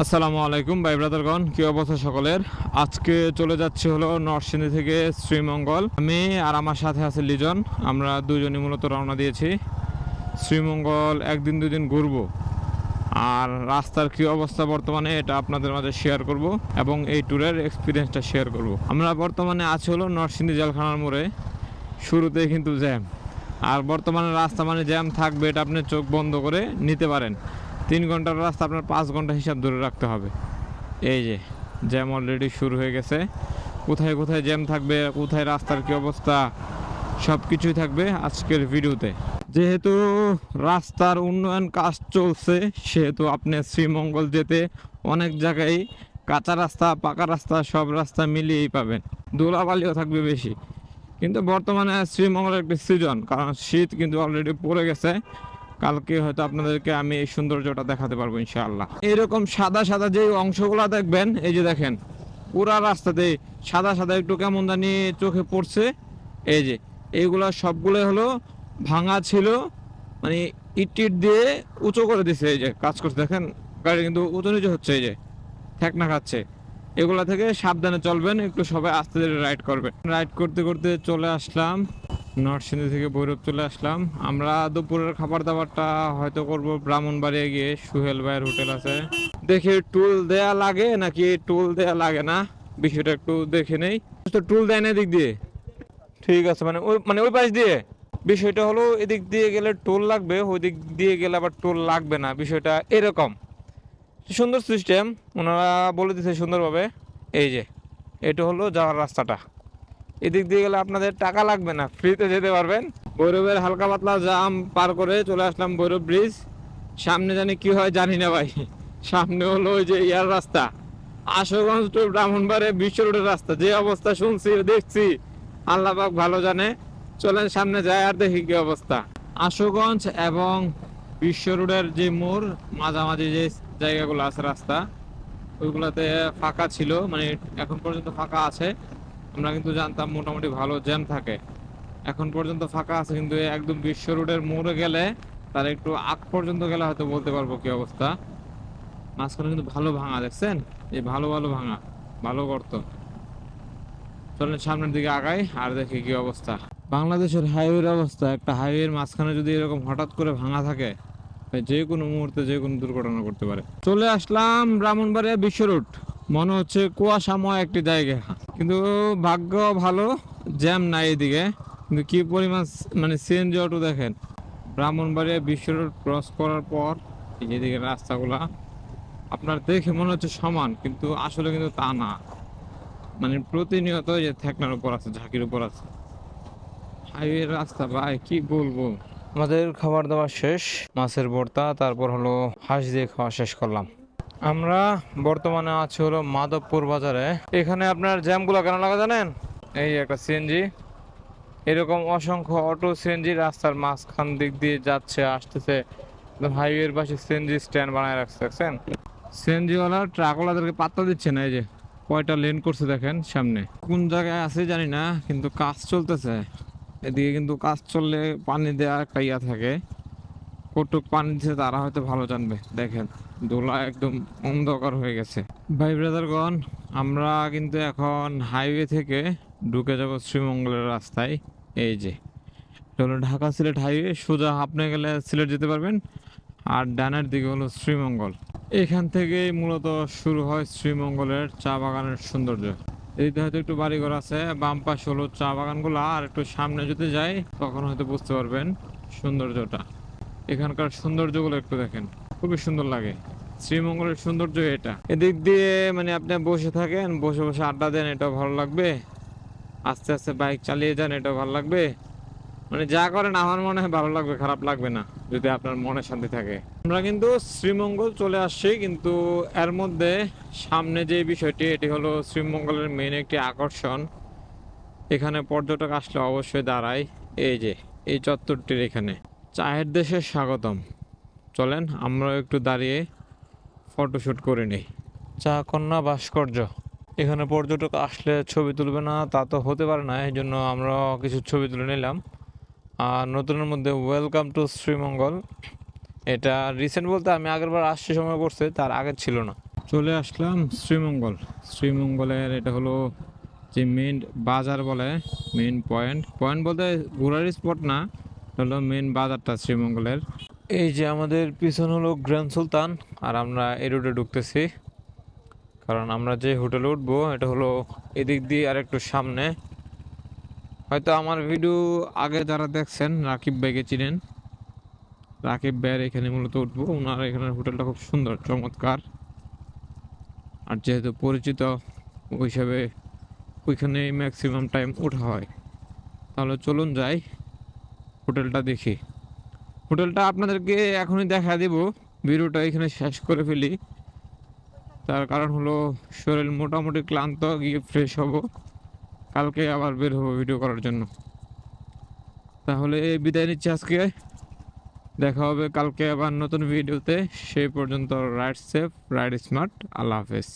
আসসালামু আলাইকুম ভাই ব্রাদারগণ, কি অবস্থা সকলের? আজকে চলে যাচ্ছি হলো নরসিংদী থেকে শ্রীমঙ্গল। আমি আর আমার সাথে আছে লিজন, আমরা দুজনই মূলত রওনা দিয়েছি। শ্রীমঙ্গল একদিন দুদিন ঘুরবো। আর রাস্তার কি অবস্থা বর্তমানে এটা আপনাদের মাঝে শেয়ার করব এবং এই ট্যুরের এক্সপিরিয়েন্সটা শেয়ার করব। আমরা বর্তমানে আছি হলো নরসিংদী জেলখানার মোড়ে, শুরুতেই কিন্তু জ্যাম আর বর্তমানে রাস্তা মানে জ্যাম থাকবে এটা আপনি চোখ বন্ধ করে নিতে পারেন। তিন ঘণ্টার রাস্তা আপনার পাঁচ ঘণ্টা হিসাব ধরে রাখতে হবে। এই যে, জ্যাম অলরেডি শুরু হয়ে গেছে। কোথায় কোথায় জ্যাম থাকবে, কোথায় রাস্তার কি অবস্থা সব কিছুই থাকবে আজকের ভিডিওতে। যেহেতু রাস্তার উন্নয়ন কাজ চলছে, সেহেতু আপনি শ্রীমঙ্গল যেতে অনেক জায়গায় কাঁচা রাস্তা, পাকা রাস্তা, সব রাস্তা মিলিয়েই পাবেন। ধুলাবালিও থাকবে বেশি। কিন্তু বর্তমানে শ্রীমঙ্গলের একটি সিজন, কারণ শীত কিন্তু অলরেডি পড়ে গেছে। কালকে হয়তো আপনাদেরকে আমি এই সৌন্দর্যটা দেখাতে পারব ইনশাআল্লাহ। এরকম সাদা সাদা যে অংশগুলো দেখবেন, এই যে দেখেন, পুরা রাস্তাতে সাদা সাদা একটু কেমন জানি চোখে পড়ছে। এই যে, এইগুলো সবগুলো হলো ভাঙা ছিল মানে ইট ইট দিয়ে উঁচু করে দিছে, এই যে কাজ করছে। দেখেন, গাড়ি কিন্তু উঁচু নিচু হচ্ছে, এই যে ঠেকনা খাচ্ছে। এগুলা থেকে সাবধানে চলবেন, একটু সবাই আস্তে ধীরে রাইড করবেন। রাইড করতে করতে চলে আসলাম। নরসিংদী থেকে ভৈরব চলে আসলাম। আমরা দুপুরের খাবার দাবারটা হয়তো করব ব্রাহ্মণবাড়িয়া গিয়ে, সুহেল ভাইয়ের হোটেল আছে। দেখি টুল দেয়া লাগে নাকি টুল দেয়া লাগে না? বিষয়টা একটু দেখে নেই। তো টুল দেয় না এদিক দিয়ে? ঠিক আছে মানে ওই মানে ওই পাশ দিয়ে? বিষয়টা হলো এদিক দিয়ে গেলে টোল লাগবে ওই দিক দিয়ে গেলে আবার টোল লাগবে না। বিষয়টা এরকম। সুন্দর সিস্টেম ওনারা বলে দিচ্ছে সুন্দরভাবে। এই যে, এটা হলো যাওয়ার রাস্তাটা। এদিক দিয়ে গেলে আপনাদের টাকা লাগবে না ফ্রিতে যেতে পারবেন। ভৈরবের হালকা পাতলা জাম পার করে চলে আসলাম ভৈরব ব্রিজ সামনে জানি কি হয় জানি না ভাই, সামনে হলো ওই যে ইয়ার রাস্তা। আশুগঞ্জ টু ব্রাহ্মণবাড়ে বিশ্ব রোডের রাস্তা, যে অবস্থা শুনছি, দেখছি, আল্লাহ পাক ভালো জানে। চলেন সামনে যায় আর দেখি কি অবস্থা। আশুগঞ্জ এবং বিশ্ব রোডের যে মোড়, মাঝামাঝি যে জায়গাগুলো আছে রাস্তা, ওইগুলোতে ফাঁকা ছিল মানে এখন পর্যন্ত ফাঁকা আছে। আমরা কিন্তু জানতাম মোটামুটি ভালো জ্যাম থাকে। এখন পর্যন্ত ফাঁকা আছে, কিন্তু একদম বিশ্ব রোডের মোড়ে গেলে তার একটু আগ পর্যন্ত গেলে হয়তো বলতে পারব কি অবস্থা। মাঝখানে কিন্তু ভালো ভাঙা, দেখছেন? এই ভালো ভালো ভাঙা, ভালো গর্ত। চলেন সামনের দিকে আগাই আর দেখি কি অবস্থা। বাংলাদেশের হাইওয়ের অবস্থা, একটা হাইওয়ের মাঝখানে যদি এরকম হঠাৎ করে ভাঙা থাকে যে কোনো মুহূর্তে যে কোনো দুর্ঘটনা করতে পারে। চলে আসলাম ব্রাহ্মণবাড়িয়া বিশ্ব রোড। মনে হচ্ছে কুয়াশাময় একটি জায়গা। কিন্তু ভাগ্য ভালো, জ্যাম নাই এদিকে। কিন্তু কি পরিমাণ মানে সিএনজি অটো দেখেন। ব্রাহ্মণবাড়িয়া বিশ্ব রোড ক্রস করার পর এদিকে রাস্তাগুলা, আপনার দেখে মনে হচ্ছে সমান, কিন্তু আসলে কিন্তু তা না। মানে প্রতিনিয়ত যে থেকনার উপর আছে, ঝাঁকির উপর আছে। হাইওয়ে রাস্তা, ভাই, কি বলব? আমাদের খাবার দাবার শেষ, মাছের ভর্তা, তারপর হলো হাঁস দিয়ে খাওয়া শেষ করলাম। আমরা বর্তমানে আছি হলো মাধবপুর বাজারে। এখানে আপনার জ্যামগুলো কেন লাগা জানেন? এই একটা সিএনজি এরকম অসংখ্য অটো সিএনজি রাস্তার মাঝখান দিক দিয়ে যাচ্ছে, আসতেছে। হাইওয়ের পাশে সিএনজি স্ট্যান্ড বানায় রাখছে, দেখছেন? সিএনজি ওয়ালা ট্রাকওয়ালাদেরকে পাত্তা দিচ্ছে না, এই যে। কয়টা লেন করছে দেখেন সামনে। কোন জায়গায় আছে জানি না, কিন্তু কাজ চলতেছে। এদিকে কিন্তু কাজ চললে পানি দেওয়া একটা ইয়া থাকে। কটুক পানি দিচ্ছে তারা হয়তো ভালো জানবে, দেখেন। দোলা একদম অন্ধকার হয়ে গেছে। ভাই ব্রাদারগণ, আমরা কিন্তু এখন হাইওয়ে থেকে ঢুকে যাব শ্রীমঙ্গলের রাস্তায়। এই যে, হলো ঢাকা সিলেট হাইওয়ে সোজা আপনি গেলে সিলেট যেতে পারবেন। আর ডানের দিকে হলো শ্রীমঙ্গল। এখান থেকেই মূলত শুরু হয় শ্রীমঙ্গলের চা বাগানের সৌন্দর্য। এদিকে হয়তো একটু বাড়িঘর আছে, বাম পাশে হলো চা বাগানগুলো, আর একটু সামনে যদি যাই, তখন হয়তো বুঝতে পারবেন সৌন্দর্যটা। এখানকার সৌন্দর্যগুলো একটু দেখেন, খুবই সুন্দর লাগে। শ্রীমঙ্গলের সৌন্দর্য এটা। এদিক দিয়ে মানে আপনি বসে থাকেন, বসে বসে আড্ডা দেন, এটাও ভালো লাগবে। আস্তে আস্তে বাইক চালিয়ে যান, এটাও ভালো লাগবে। মানে যা করেন, আমার মনে হয় ভালো লাগবে, খারাপ লাগবে না, যদি আপনার মনে শান্তি থাকে। আমরা কিন্তু শ্রীমঙ্গল চলে আসছি, কিন্তু এর মধ্যে সামনে যে বিষয়টি, এটি হলো শ্রীমঙ্গলের মেন একটি আকর্ষণ। এখানে পর্যটক আসলে অবশ্যই দাঁড়ায়। এই যে, এই চত্বরটির এখানে। চায়ের দেশে স্বাগতম। চলেন আমরা একটু দাঁড়িয়ে ফটোশ্যুট করে নিই। চা, কন্যা, ভাস্কর্য, এখানে পর্যটক আসলে ছবি তুলবে না, তা তো হতে পারে না এই জন্য আমরা কিছু ছবি তুলে নিলাম। আর নতুনের মধ্যে ওয়েলকাম টু শ্রীমঙ্গল। এটা রিসেন্ট বলতে আমি আগেরবার আসছি, সময় করছে তার আগে ছিল না। চলে আসলাম শ্রীমঙ্গল। শ্রীমঙ্গলের এটা হলো যে মেন বাজার বলে মেন পয়েন্ট পয়েন্ট বলতে ঘোরার স্পট না হলো মেন বাজারটা শ্রীমঙ্গলের। এই যে আমাদের পিছন হলো গ্র্যান্ড সুলতান, আর আমরা এই রোডে ঢুকতেছি। কারণ আমরা যে হোটেলে উঠবো, এটা হলো এদিক দিয়ে আর একটু সামনে। হয়তো আমার ভিডিও আগে যারা দেখছেন, রাকিব ভাইকে চিনেন। রাকিব ভাইয়ের এখানে মূলত উঠবো। ওনার এখানে হোটেলটা খুব সুন্দর, চমৎকার। আর যেহেতু পরিচিত ওই হিসাবে ওইখানে ম্যাক্সিমাম টাইম ওঠা হয়। তাহলে চলুন যাই, হোটেলটা দেখি। হোটেলটা আপনাদেরকে এখনই দেখা দেব। ভিডিওটা এখানে শেষ করে ফেলি। তার কারণ হলো, শরীর মোটামুটি ক্লান্ত, গিয়ে ফ্রেশ হব। কালকে আবার বের হব ভিডিও করার জন্য। তাহলে বিদায় নিচ্ছি আজকে। দেখা হবে কালকে আবার নতুন ভিডিওতে সেই পর্যন্ত রাইড সেফ রাইড স্মার্ট আল্লাহ হাফেজ।